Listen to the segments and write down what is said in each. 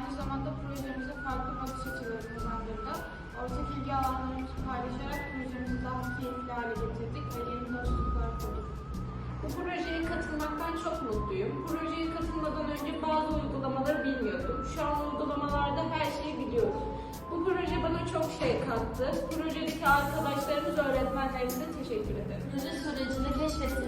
Aynı zamanda projemize farklı bakış açıları kazandırdı. Ortak ilgi alanlarımızı paylaşarak projemizi daha keyifli hale getirdik ve yeni dostluklar kurduk. Bu projeye katılmaktan çok mutluyum. Projeye katılmadan önce bazı uygulamaları bilmiyordum. Şu an uygulamalarda her şeyi biliyorum. Bu proje bana çok şey kattı. Projedeki arkadaşlarımız, öğretmenlerimize teşekkür ederim. Proje sürecinde keşfettiğimiz yeni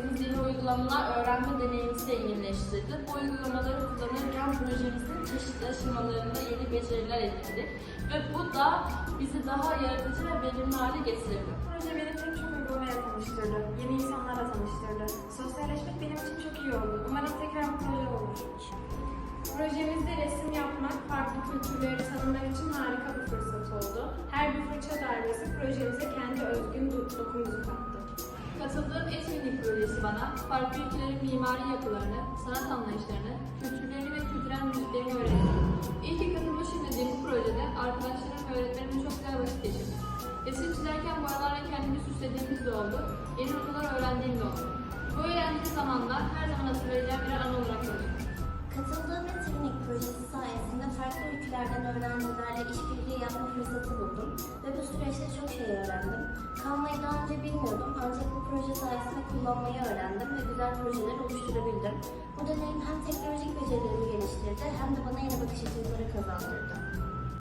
uygulamalar öğrenme deneyimimizi zenginleştirdi. Bu uygulamaları kullanırken projemizin çeşitli aşamalarında yeni beceriler edindik. Ve bu da bizi daha yaratıcı ve verimli hale getirdi. Proje beni pek çok uygulamaya tanıştırdı. Yeni insanlarla tanıştırdı. Sosyalleşmek benim için çok iyi oldu. Umarım tekrar bu proje olur. Projemizde resim yapmak, farklı kültürleri tanımak için harika bir fırsat oldu. Her bir fırça darbesi projemize kendi özgün do- dokumuzu kattı. Bana farklı ülkelerin mimari yapılarını, sanat anlayışlarını, kültürlerini ve kültürel müziklerini öğretti. İyi ki katılmışım dediğim bu projede arkadaşlarım ve öğretmenimle çok güzel vakit geçirdim. Resim çizerken boyalarla kendimi süslediğimiz de oldu, yeni notalar öğrendiğim de oldu. Bu eğlenceli zamanda her zaman hatırlayacağım bir an olarak kalıyor. Katıldığım etkinlik projesi sayesinde farklı ülkelerden öğrencilerle Kalmayı daha önce bilmiyordum ancak bu proje sayesinde kullanmayı öğrendim ve güzel projeler oluşturabildim. Bu deneyim hem teknolojik becerilerimi geliştirdi hem de bana